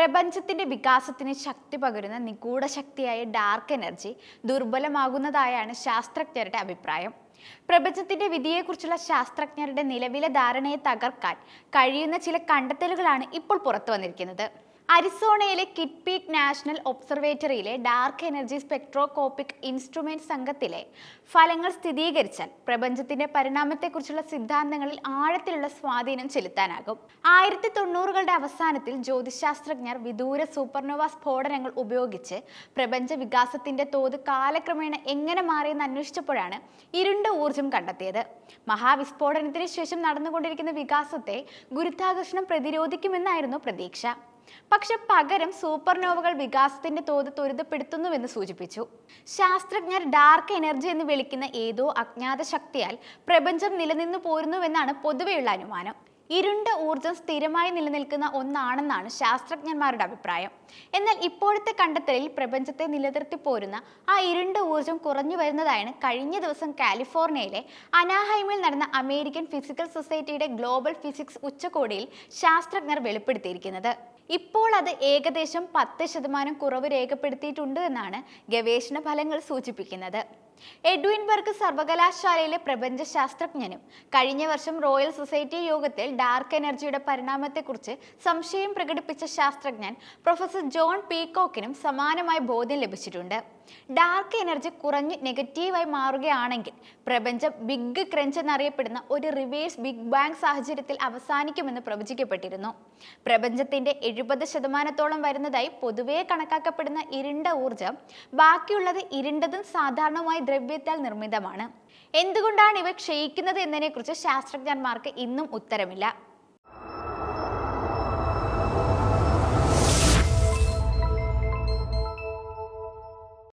പ്രപഞ്ചത്തിന്റെ വികാസത്തിന് ശക്തി പകരുന്ന നിഗൂഢ ശക്തിയായ ഡാർക്ക് എനർജി ദുർബലമാകുന്നതായാണ് ശാസ്ത്രജ്ഞരുടെ അഭിപ്രായം. പ്രപഞ്ചത്തിന്റെ വിധിയെക്കുറിച്ചുള്ള ശാസ്ത്രജ്ഞരുടെ നിലവിലെ ധാരണയെ തകർക്കാൻ കഴിയുന്ന ചില കണ്ടെത്തലുകളാണ് ഇപ്പോൾ പുറത്തു വന്നിരിക്കുന്നത്. അരിസോണയിലെ കിറ്റ്പീക്ക് നാഷണൽ ഒബ്സർവേറ്ററിയിലെ ഡാർക്ക് എനർജി സ്പെക്ട്രോകോപ്പിക് ഇൻസ്ട്രുമെന്റ് സംഘത്തിലെ ഫലങ്ങൾ സ്ഥിരീകരിച്ചാൽ പ്രപഞ്ചത്തിന്റെ പരിണാമത്തെക്കുറിച്ചുള്ള സിദ്ധാന്തങ്ങളിൽ ആഴത്തിലുള്ള സ്വാധീനം ചെലുത്താനാകും. ആയിരത്തി തൊണ്ണൂറുകളുടെ അവസാനത്തിൽ ജ്യോതിശാസ്ത്രജ്ഞർ വിദൂര സൂപ്പർനോവ സ്ഫോടനങ്ങൾ ഉപയോഗിച്ച് പ്രപഞ്ച വികാസത്തിന്റെ തോത് കാലക്രമേണ എങ്ങനെ മാറിയെന്ന് അന്വേഷിച്ചപ്പോഴാണ് ഇരുണ്ട ഊർജം കണ്ടെത്തിയത്. മഹാവിസ്ഫോടനത്തിന് ശേഷം നടന്നുകൊണ്ടിരിക്കുന്ന വികാസത്തെ ഗുരുത്വാകർഷണം പ്രതിരോധിക്കുമെന്നായിരുന്നു പ്രതീക്ഷ. പക്ഷെ പകരം സൂപ്പർനോവകൾ വികാസത്തിന്റെ തോത് ത്വരിതപ്പെടുത്തുന്നുവെന്ന് സൂചിപ്പിച്ചു. ശാസ്ത്രജ്ഞർ ഡാർക്ക് എനർജി എന്ന് വിളിക്കുന്ന ഏതോ അജ്ഞാത ശക്തിയാൽ പ്രപഞ്ചം നിലനിന്നു പോരുന്നുവെന്നാണ് പൊതുവെയുള്ള അനുമാനം. ഇരുണ്ട ഊർജം സ്ഥിരമായി നിലനിൽക്കുന്ന ഒന്നാണെന്നാണ് ശാസ്ത്രജ്ഞന്മാരുടെ അഭിപ്രായം. എന്നാൽ ഇപ്പോഴത്തെ കണ്ടെത്തലിൽ പ്രപഞ്ചത്തെ നിലനിർത്തി പോരുന്ന ആ ഇരുണ്ട ഊർജം കുറഞ്ഞു വരുന്നതായാണ് കഴിഞ്ഞ ദിവസം കാലിഫോർണിയയിലെ അനാഹൈമിൽ നടന്ന അമേരിക്കൻ ഫിസിക്കൽ സൊസൈറ്റിയുടെ ഗ്ലോബൽ ഫിസിക്സ് ഉച്ചകോടിയിൽ ശാസ്ത്രജ്ഞർ വെളിപ്പെടുത്തിയിരിക്കുന്നത്. ഇപ്പോൾ അത് ഏകദേശം പത്ത് ശതമാനം കുറവ് രേഖപ്പെടുത്തിയിട്ടുണ്ട് എന്നാണ് ഗവേഷണ ഫലങ്ങൾ സൂചിപ്പിക്കുന്നത്. എഡ്വിൻബർഗ് സർവകലാശാലയിലെ പ്രപഞ്ച ശാസ്ത്രജ്ഞനും കഴിഞ്ഞ വർഷം റോയൽ സൊസൈറ്റി യോഗത്തിൽ ഡാർക്ക് എനർജിയുടെ പരിണാമത്തെക്കുറിച്ച് സംശയം പ്രകടിപ്പിച്ച ശാസ്ത്രജ്ഞൻ പ്രൊഫസർ ജോൺ പീകോക്കിനും സമാനമായ ബോധ്യം ലഭിച്ചിട്ടുണ്ട്. ഡാർക്ക് എനർജി കുറഞ്ഞ് നെഗറ്റീവായി മാറുകയാണെങ്കിൽ പ്രപഞ്ചം ബിഗ് ക്രഞ്ച് എന്നറിയപ്പെടുന്ന ഒരു റിവേഴ്സ് ബിഗ് ബാങ് സാഹചര്യത്തിൽ അവസാനിക്കുമെന്ന് പ്രവചിക്കപ്പെട്ടിരുന്നു. പ്രപഞ്ചത്തിന്റെ എഴുപത് ശതമാനത്തോളം വരുന്നതായി പൊതുവേ കണക്കാക്കപ്പെടുന്ന ഇരുണ്ട ഊർജം ബാക്കിയുള്ളത് ഇരുണ്ടതും സാധാരണമായ ദ്രവ്യത്താൽ നിർമ്മിതമാണ്. എന്തുകൊണ്ടാണ് ഇവ ക്ഷയിക്കുന്നത് എന്നതിനെക്കുറിച്ച് ശാസ്ത്രജ്ഞന്മാർക്ക് ഇന്നും ഉത്തരമില്ല.